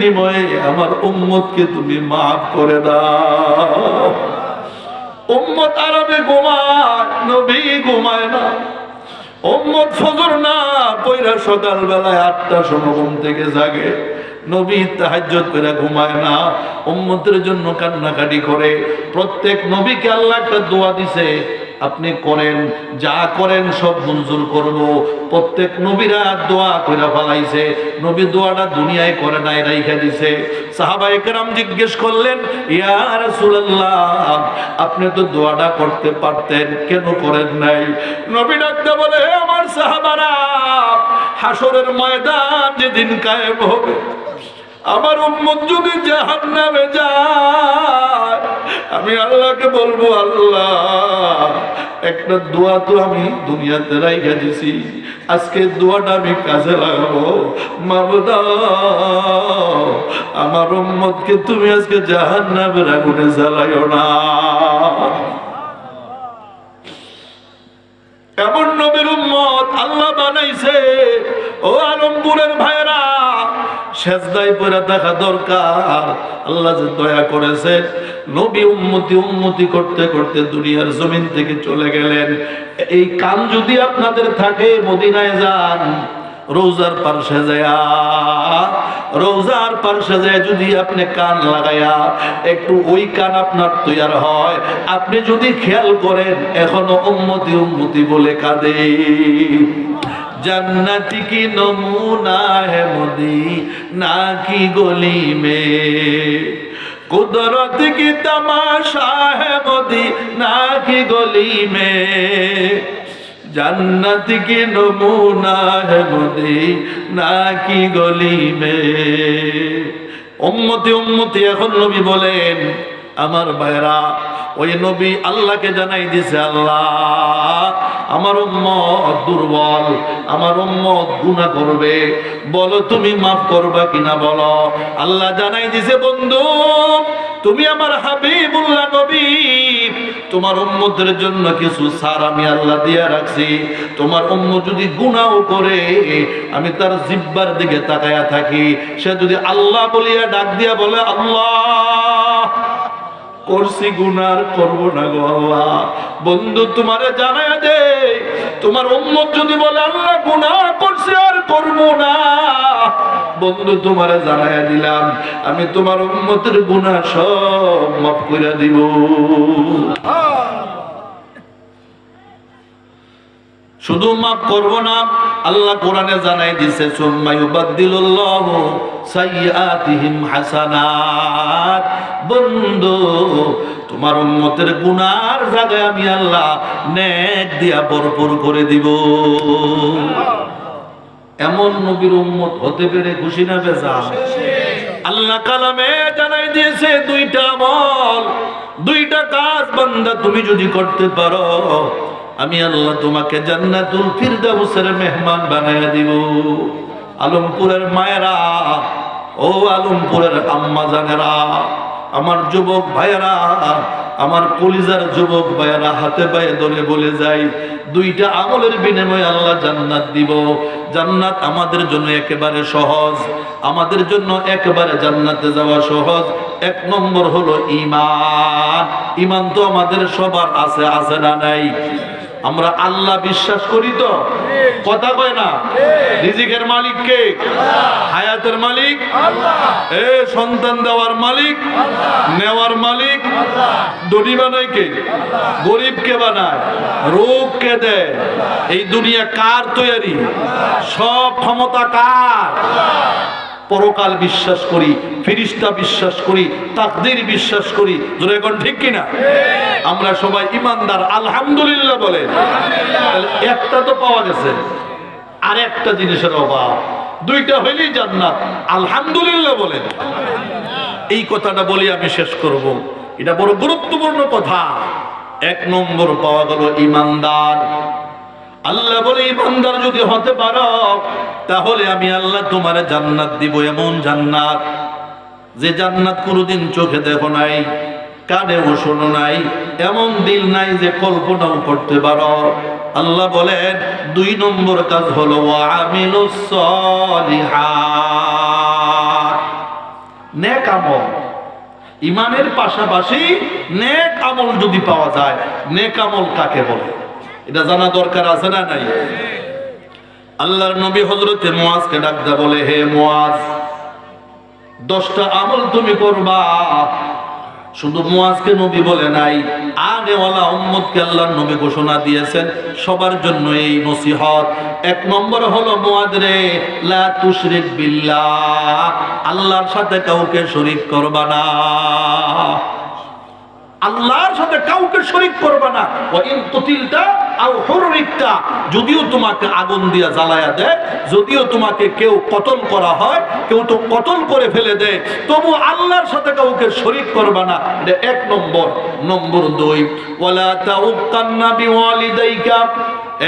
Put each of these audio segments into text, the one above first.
বিনিময়ে আমার উম্মতকে তুমি মাফ করে দাও। উম্মত আরবে ঘুমায়, নবী ঘুমায় না। উম্মত ফজর না, পয়রা সকাল বেলায় আটটার সময় ঘুম থেকে জাগে। নবী তাহাজ্জুদ করে ঘুমায় না। উম্মতের জন্য কান্নাকাটি করে। প্রত্যেক নবীকে আল্লাহ একটা দোয়া দিছে আপনি করেন, যা করেন সব মঞ্জুর করব। প্রত্যেক নবীরা দোয়া করে ফেলাইছে। নবী দোয়াটা দুনিয়ায় করে নাই, রাইখা দিছে। সাহাবা একরাম জিজ্ঞেস করলেন আপনি তো দোয়াটা করতে পারতেন, কেন করেন নাই? নবী ডাকতে বলে আমার সাহাবারা হাসরের ময়দান যেদিন কায়েম হবে, আমার উম্মত যদি জাহান্নামে যায় আমি আল্লাহকে বলব, আল্লাহ। একটা দোয়া তো আমি দুনিয়াতে রাইখা দিছি। আজকে দোয়াটা আমি কাজে লাগাবো। মাবুদা আমার উম্মতকে তুমি আজকে জাহান্নামের আগুনে জ্বালাইও না। এমন নবীর উম্মত আল্লাহ বানাইছে। ও আলমপুরের ভাইরা সেজদাই পরে দেখা দরকার। আল্লাহ যে দয়া করেছে নবী উন্মতি উন্মতি করতে করতে দুনিয়ার জমিন থেকে চলে গেলেন। এই কান যদি আপনাদের থাকে, মদিনায় যান, রোজার পার্শে যায়া, রোজার পার্শে যায় যদি আপনি কান লাগাইয়া একটু ওই কান আপনার তৈয়ার হয়। আপনি যদি খেয়াল করেন, এখনও উম্মতি উম্মতি বলে কাঁদে। জান্নাতি কি নমুনা হে মোদি, না কি গলি মে कुदरत की तमाशा है मोदी ना की गली में जन्नत की नमूना है मोदी ना की गली में উম্মতি উম্মতি এখন নবী বলেন আমার ভাইরা ওই নবী আল্লাহকে জানাই দিছে আল্লাহ আমার উম্মত দুর্বল, আমার উম্মত গুনাহ করবে। বলো, তুমি মাফ করবা কিনা বলো। আল্লাহ জানাই দিছে, বন্ধু, তুমি আমার হাবিবুল্লাহ নবী। তোমার উম্মতের জন্য কিছু সার আমি আল্লাহ দিয়া রাখছি। তোমার উম্ম যদি গুনাও করে, আমি তার জিব্বার দিকে তাকায়া থাকি। সে যদি আল্লাহ বলিয়া ডাক দিয়া বলে, আল্লাহ করছি গুনার করব না গো আল্লাহ। বন্ধু, তোমারে জানায় দে, তোমার উম্মত যদি বলে, আল্লাহ, গুনাহ করছে আর করব না। বন্ধু, তোমারে জানায় দিলাম, আমি তোমার উম্মতের গুনাহ সব মাফ করে দিব। শুধু মাফ করব না, আল্লাহ কোরআনে জানাই দিছে, সুম্মা ইউবাদদিলুল্লাহু সাইয়্যাতিহিম হাসানাত। বন্ধু, তোমার উম্মতের গুনার জায়গায় আমি আল্লাহ নেক দিয়া ভরপুর করে দিব। এমন নবীর হতে পেরে খুশি না বেজা আল্লাহ কালামে জানাই দিয়েছে দুইটা আমল, দুইটা কাজ বান্দা তুমি যদি করতে পারো, আমি আল্লাহ তোমাকে জান্নাতুল ফিরদাউসের মেহমান বানায় দিব। আলমপুরের মায়েরা, ও আলমপুরের আম্মা জানেরা, আমার যুবক ভাইয়েরা, আমার কলিজার যুবক ভাইয়েরা হাতে পায়ে ধরে বলে যাই, দুইটা আমলের বিনিময়ে আল্লাহ জান্নাত দিব। জান্নাত আমাদের জন্য একেবারে সহজ, আমাদের জন্য একেবারে জান্নাতে যাওয়া সহজ। এক নম্বর হলো ইমান। ইমান তো আমাদের সবার আছে আছে না নাই? আমরা আল্লাহ বিশ্বাস করি তো? কথা কয় না? রিজিকের মালিক কে? হায়াতের মালিক? এ, সন্তান দেওয়ার মালিক? নেওয়ার মালিক? দড়ি বানায় কে? গরিব কে বানায়? রোগ কে দেয়? এই দুনিয়া কার তৈরি সব ক্ষমতা কার? পরকাল বিশ্বাস করি, ফিরিস্তা বিশ্বাস করি, তাকদির বিশ্বাস করি। জোরে এখন ঠিক কিনা? আমরা সবাই ইমানদার, আলহামদুলিল্লাহ বলে। একটা তো পাওয়া গেছে। আর একটা জিনিসের অভাব। দুইটা হইলেই জান্নাত। আলহামদুলিল্লাহ বলেন এই কথাটা বলি আমি শেষ করব। এটা বড় গুরুত্বপূর্ণ কথা। এক নম্বর পাওয়া গেল ইমানদার। আল্লাহ বলে ইমানদার যদি হতে পারো, তাহলে আমি আল্লাহ তোমার জান্নাত দিব এমন জান্নাত। যে জান্নাত কোনোদিন চোখে দেখো নাই, কানেও শোনো নাই, এমন দিল নাই যে কল্পনাও করতে পারো। আল্লাহ বলেন, দুই নম্বর কাজ হলো নেক আমল। ইমানের পাশাপাশি নেক আমল যদি পাওয়া যায়, নেক আমল কাকে বলে? এটা জানা দরকার আছে না নাই? আল্লাহর নবী হজরতে মোয়াজকে ডাকতে বলে, হে মোয়াজ, দশটা আমল তুমি করবা। শুধু মুয়াজকে নবী বলে নাই, আগেওয়ালা উম্মতকে আল্লাহর নবী ঘোষণা দিয়েছেন, সবার জন্য এই নসিহত। এক নম্বর হলো মুয়াদ রে, লা তুশরিক বিল্লাহ আল্লাহর সাথে কাউকে শরীক করবা না। আল্লাহর সাথে কাউকে শরীক করবে না। যদিও তোমাকে আগুন দিয়া জ্বালায়া দেয়, যদিও তোমাকে কেউ কতল করা হয়, কেউ তো কতল করে ফেলে দেয়, তবু আল্লাহর সাথে কাউকে শরীক করবে না। এক নম্বর। নম্বর দুই, ওয়ালা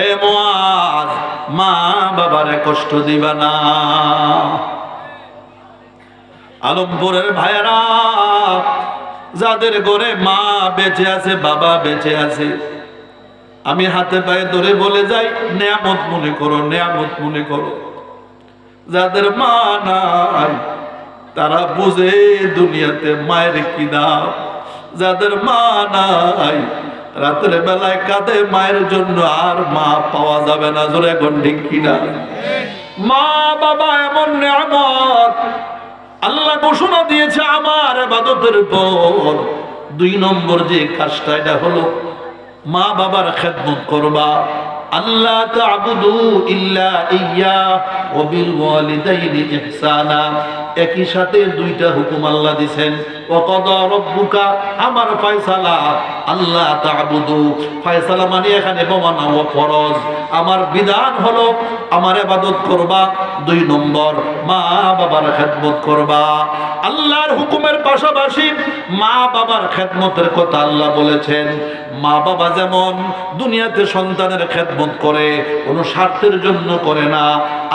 এ মা বাবারে কষ্ট দিবা না। আলমপুরের ভাইয়েরা যাদের ঘরে মা বেঁচে আছে, বাবা বেঁচে আছে, আমি হাতে পায়ে ধরে বলে যাই, নেয়ামত মনে করো, নেয়ামত মনে করো। যাদের মা নাই, তারা বুঝে দুনিয়াতে মায়ের কি দাম। যাদের মা নাই, রাতের বেলায় কাঁদে, মায়ের জন্য আর মা পাওয়া যাবে না। জোরে ঠিক কিনা? মা, বাবা, এমন নেয়ামত ঘোষণা দিয়েছে আমার আবাদতের পর। দুই নম্বর যে কাজটা, এটা হলো মা বাবার খেদমত করবা। আল্লাহ তাবুদু ইল্লা ইয়া ইহসানা। একই সাথে দুইটা হুকুম আল্লাহ দিছেন। আমার ফয়সালা আল্লাহ তাবুদু। ফয়সালা মানে এখানে বমানা ও ফরজ। আমার বিধান হলো, আমার ইবাদত করবা, দুই নম্বর, মা বাবার খেদমত করবা। আল্লাহর হুকুমের পাশাপাশি মা বাবার খেদমতের কথা আল্লাহ বলেছেন। মা বাবা যেমন দুনিয়াতে সন্তানের খেদমত করে, কোনো স্বার্থের জন্য করে না,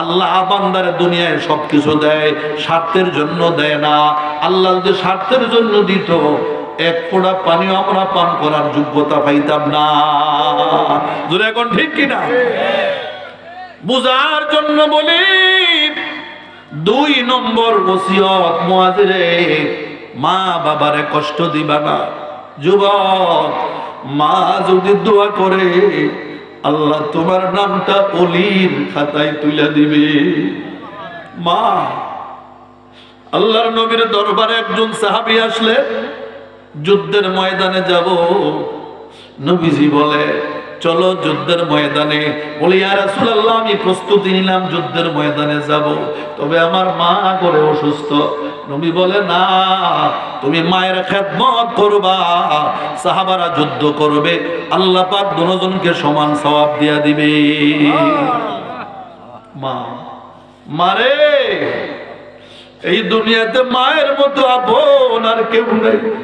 আল্লাহ বান্দার দুনিয়ায় সব কিছু দেয়, স্বার্থের জন্য দেয় না, আল্লাহ যদি স্বার্থের জন্য দিত, এক ফোঁটা পানিও আমরা পান করার যোগ্যতা পাইতাম না। যদি এখন ঠিক কিনা বুঝার জন্য বলি, দুই নম্বর ওসিয়ত মুয়াজিরে মা বাবারে কষ্ট দিবা না। যুবক মা যদি দোয়া করে, আল্লাহ তোমার নামটা অলির খাতায় তুলে দিবে। মা, আল্লাহর নবীর দরবারে একজন সাহাবি আসলে যুদ্ধের ময়দানে যাব। নবীজি বলে চলো যুদ্ধের ময়দানে। বলি আর রাসূলুল্লাহ আমি প্রস্তুতি নিলাম যুদ্ধের ময়দানে যাব। তবে আমার মা করে অসুস্থ। নবী বলে না তুমি মায়ের খেদমত করবা। সাহাবারা যুদ্ধ করবে। আল্লাহ পাক দুজনকে সমান সওয়াব দিয়া দিবে। মা মারে এই দুনিয়াতে মায়ের মতো আপন আর কেউ নেই।